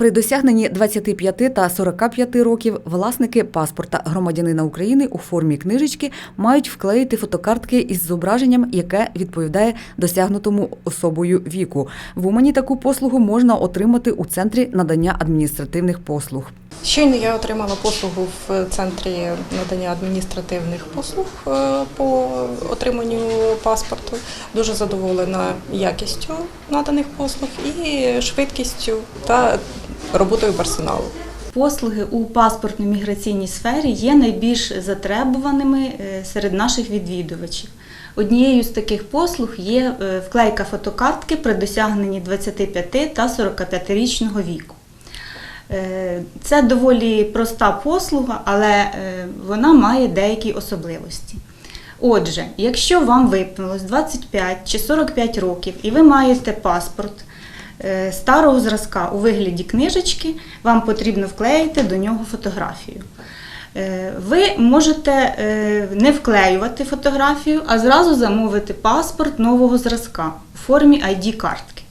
При досягненні 25 та 45 років власники паспорта громадянина України у формі книжечки мають вклеїти фотокартки із зображенням, яке відповідає досягнутому особою віку. В Умані таку послугу можна отримати у центрі надання адміністративних послуг. Щойно я отримала послугу в центрі надання адміністративних послуг е, по отриманню паспорту. Дуже задоволена якістю наданих послуг і швидкістю та роботою персоналу. Послуги у паспортно-міграційній сфері є найбільш затребуваними е, серед наших відвідувачів. Однією з таких послуг є е, вклейка фотокартки при досягненні 25 та 45-річного віку. Е, Це доволі проста послуга, але вона має деякі особливості. Отже, якщо вам виповнилось 25 чи 45 років і ви маєте паспорт старого зразка у вигляді книжечки, вам потрібно вклеїти до нього фотографію. Е, Ви можете е, не вклеювати фотографію, а зразу замовити паспорт нового зразка у формі ID-картки.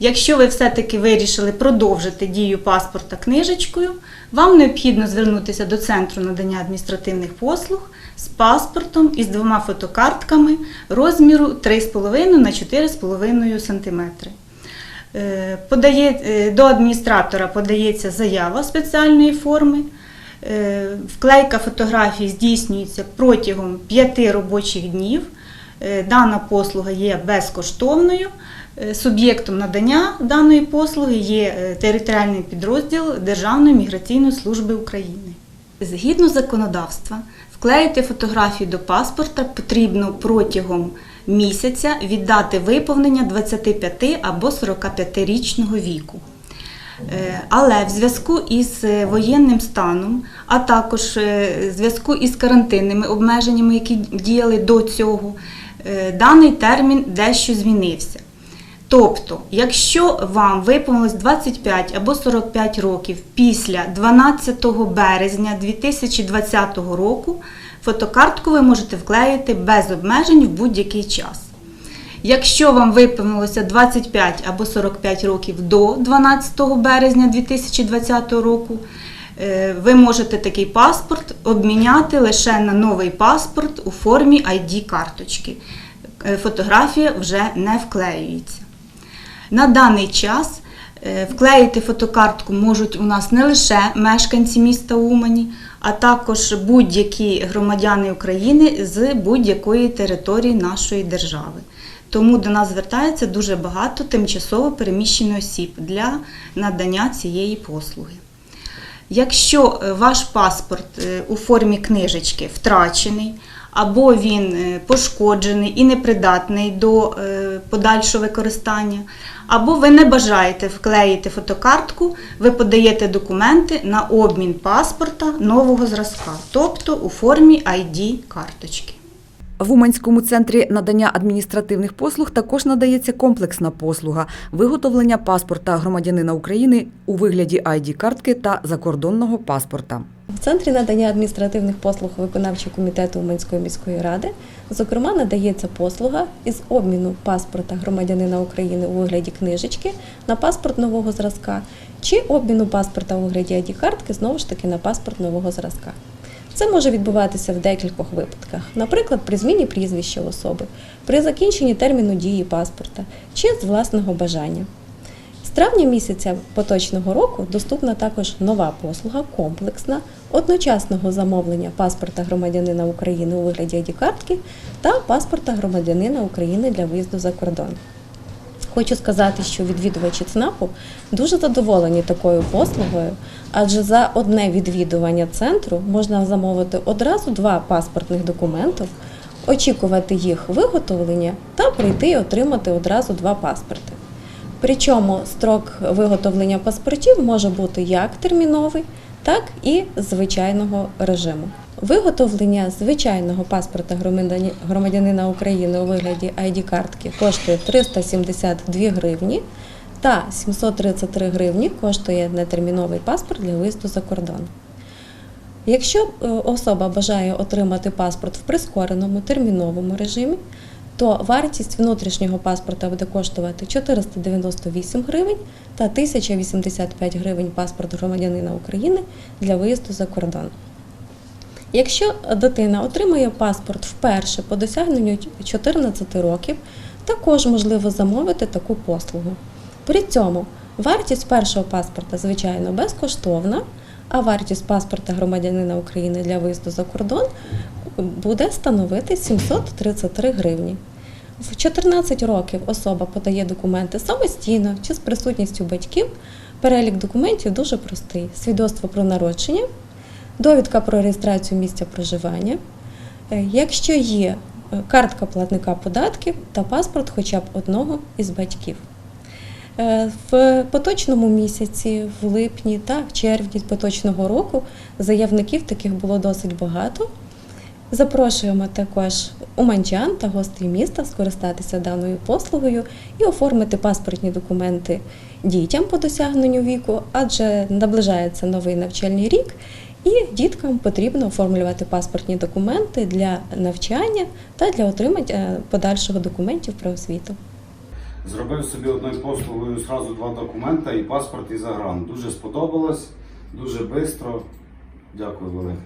Якщо ви все-таки вирішили продовжити дію паспорта книжечкою, вам необхідно звернутися до центру надання адміністративних послуг з паспортом із двома фотокартками розміру 3,5 на 4,5 см. Е, Подає, е, до адміністратора подається заява спеціальної форми. Е, Вклейка фотографії здійснюється протягом 5 робочих днів. Дана послуга є безкоштовною. Суб'єктом надання даної послуги є територіальний підрозділ Державної міграційної служби України. Згідно законодавства, вклеїти фотографію до паспорта потрібно протягом місяця від дати виповнення 25 або 45-річного віку. Е, Але в зв'язку із е, воєнним станом, а також е, в зв'язку із карантинними обмеженнями, які діяли до цього, даний термін дещо змінився. Тобто, якщо вам виповнилось 25 або 45 років після 12 березня 2020 року, фотокартку ви можете вклеїти без обмежень в будь-який час. Якщо вам виповнилося 25 або 45 років до 12 березня 2020 року, е, ви можете такий паспорт обміняти лише на новий паспорт у формі ID-карточки. Е, Фотографія вже не вклеюється. На даний час вклеїти фотокартку можуть у нас не лише мешканці міста Умані, а також будь-які громадяни України з будь-якої території нашої держави. Тому до нас звертається дуже багато тимчасово переміщених осіб для надання цієї послуги. Якщо е, ваш паспорт е, у формі книжечки втрачений, або він е, пошкоджений і непридатний до е, подальшого використання, або ви не бажаєте вклеїти фотокартку, ви подаєте документи на обмін паспорта нового зразка, тобто у формі ID-карточки. В Уманському центрі надання адміністративних послуг також надається комплексна послуга виготовлення паспорта громадянина України у вигляді ID-картки та закордонного паспорта. Центрі надання адміністративних послуг виконавчого комітету Уманської міської ради, зокрема, надається послуга із обміну паспорта громадянина України у вигляді книжечки на паспорт нового зразка, чи обміну паспорта у вигляді ID-картки знову ж таки на паспорт нового зразка. Це може відбуватися в декількох випадках, наприклад, при зміні прізвища особи, при закінченні терміну дії паспорта чи з власного бажання. З травня місяця поточного року доступна також нова послуга комплексна одночасного замовлення паспорта громадянина України у вигляді ID-картки та паспорта громадянина України для виїзду за кордон. Хочу сказати, що відвідувачі ЦНАПу дуже задоволені такою послугою, адже за одне відвідування центру можна замовити одразу два паспортних документи, очікувати їх виготовлення та прийти і отримати одразу два паспорти. Причому строк виготовлення паспортів може бути як терміновий, так і звичайного режиму. Виготовлення звичайного паспорта громадянина України у вигляді ID-картки коштує 372 гривні та 733 гривні коштує нетерміновий паспорт для виїзду за кордон. Якщо е, особа бажає отримати паспорт в прискореному терміновому режимі, то вартість внутрішнього паспорта буде коштувати 498 гривень та 1085 гривень паспорт громадянина України для виїзду за кордон. Якщо дитина отримує паспорт вперше по досягненню 14 років, також можливо замовити таку послугу. При цьому вартість першого паспорта, звичайно, безкоштовна, а вартість паспорта громадянина України для виїзду за кордон буде становити 733 гривні. В 14 років особа подає документи самостійно чи з присутністю батьків. Перелік документів дуже простий: свідоцтво про народження, довідка про реєстрацію місця проживання. Е, Якщо є е, картка платника податків та паспорт хоча б одного із батьків. Е, В поточному місяці, в липні та в червні поточного року заявників таких було досить багато. Запрошуємо також уманчан та гостей міста скористатися даною послугою і оформити паспортні документи дітям по досягненню віку, адже наближається новий навчальний рік, і діткам потрібно оформлювати паспортні документи для навчання та для отримання е, подальшого документів про освіту. Зробив собі одною послугою одразу два документи, і паспорт, і загран. Дуже сподобалось, дуже швидко. Дякую, велике.